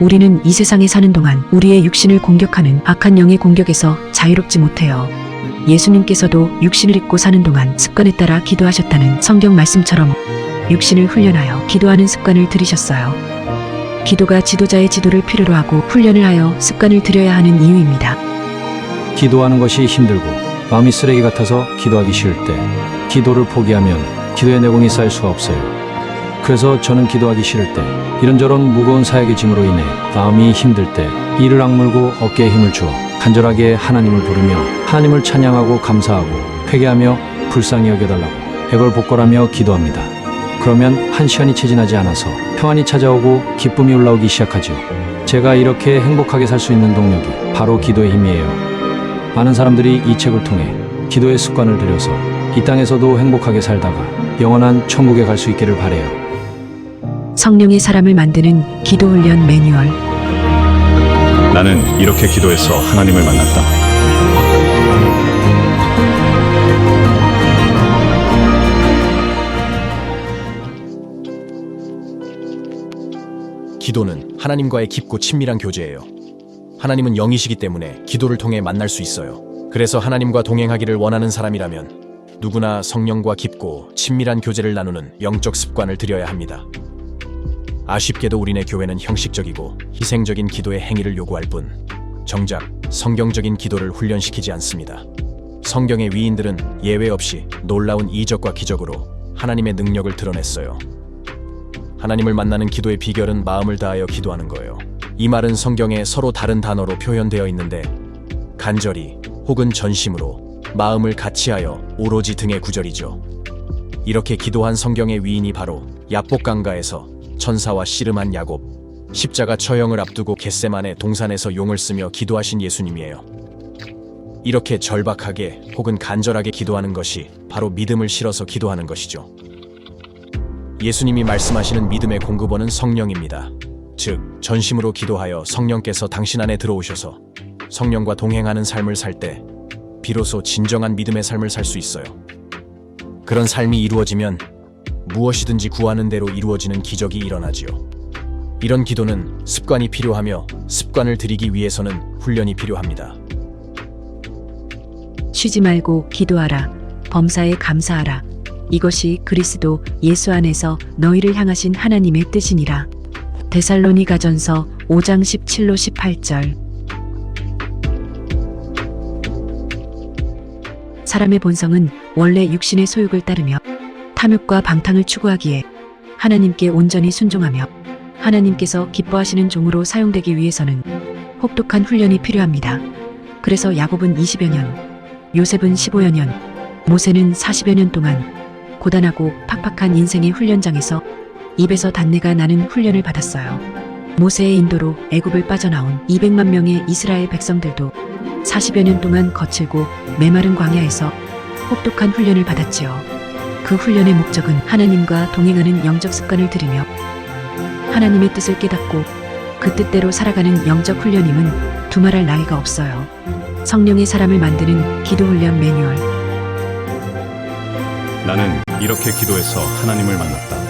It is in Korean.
우리는 이 세상에 사는 동안 우리의 육신을 공격하는 악한 영의 공격에서 자유롭지 못해요. 예수님께서도 육신을 입고 사는 동안 습관에 따라 기도하셨다는 성경 말씀처럼 육신을 훈련하여 기도하는 습관을 들이셨어요. 기도가 지도자의 지도를 필요로 하고 훈련을 하여 습관을 들여야 하는 이유입니다. 기도하는 것이 힘들고 마음이 쓰레기 같아서 기도하기 쉬울 때 기도를 포기하면 기도의 내공이 쌓일 수가 없어요. 그래서 저는 기도하기 싫을 때 이런저런 무거운 사역의 짐으로 인해 마음이 힘들 때 이를 악물고 어깨에 힘을 주어 간절하게 하나님을 부르며 하나님을 찬양하고 감사하고 회개하며 불쌍히 여겨달라고 애걸복걸하며 기도합니다. 그러면 한 시간이 채 지나지 않아서 평안이 찾아오고 기쁨이 올라오기 시작하죠. 제가 이렇게 행복하게 살 수 있는 동력이 바로 기도의 힘이에요. 많은 사람들이 이 책을 통해 기도의 습관을 들여서 이 땅에서도 행복하게 살다가 영원한 천국에 갈 수 있기를 바래요. 성령의 사람을 만드는 기도 훈련 매뉴얼. 나는 이렇게 기도해서 하나님을 만났다. 기도는 하나님과의 깊고 친밀한 교제예요. 하나님은 영이시기 때문에 기도를 통해 만날 수 있어요. 그래서 하나님과 동행하기를 원하는 사람이라면 누구나 성령과 깊고 친밀한 교제를 나누는 영적 습관을 들여야 합니다. 아쉽게도 우리네 교회는 형식적이고 희생적인 기도의 행위를 요구할 뿐 정작 성경적인 기도를 훈련시키지 않습니다. 성경의 위인들은 예외 없이 놀라운 이적과 기적으로 하나님의 능력을 드러냈어요. 하나님을 만나는 기도의 비결은 마음을 다하여 기도하는 거예요. 이 말은 성경에 서로 다른 단어로 표현되어 있는데 간절히 혹은 전심으로 마음을 같이하여 오로지 등의 구절이죠. 이렇게 기도한 성경의 위인이 바로 야복강가에서 천사와 씨름한 야곱, 십자가 처형을 앞두고 겟세만의 동산에서 용을 쓰며 기도하신 예수님이에요. 이렇게 절박하게 혹은 간절하게 기도하는 것이 바로 믿음을 실어서 기도하는 것이죠. 예수님이 말씀하시는 믿음의 공급원은 성령입니다. 즉, 전심으로 기도하여 성령께서 당신 안에 들어오셔서 성령과 동행하는 삶을 살 때 비로소 진정한 믿음의 삶을 살 수 있어요. 그런 삶이 이루어지면 무엇이든지 구하는 대로 이루어지는 기적이 일어나지요. 이런 기도는 습관이 필요하며 습관을 들이기 위해서는 훈련이 필요합니다. 쉬지 말고 기도하라. 범사에 감사하라. 이것이 그리스도 예수 안에서 너희를 향하신 하나님의 뜻이니라. 데살로니가전서 5장 17로 18절. 사람의 본성은 원래 육신의 소욕을 따르며 탐욕과 방탕을 추구하기에 하나님께 온전히 순종하며 하나님께서 기뻐하시는 종으로 사용되기 위해서는 혹독한 훈련이 필요합니다. 그래서 야곱은 20여 년, 요셉은 15여 년, 모세는 40여 년 동안 고단하고 팍팍한 인생의 훈련장에서 입에서 단내가 나는 훈련을 받았어요. 모세의 인도로 애굽을 빠져나온 200만 명의 이스라엘 백성들도 40여 년 동안 거칠고 메마른 광야에서 혹독한 훈련을 받았지요. 그 훈련의 목적은 하나님과 동행하는 영적 습관을 들이며 하나님의 뜻을 깨닫고 그 뜻대로 살아가는 영적 훈련임은 두말할 나위가 없어요. 성령의 사람을 만드는 기도 훈련 매뉴얼. 나는 이렇게 기도해서 하나님을 만났다.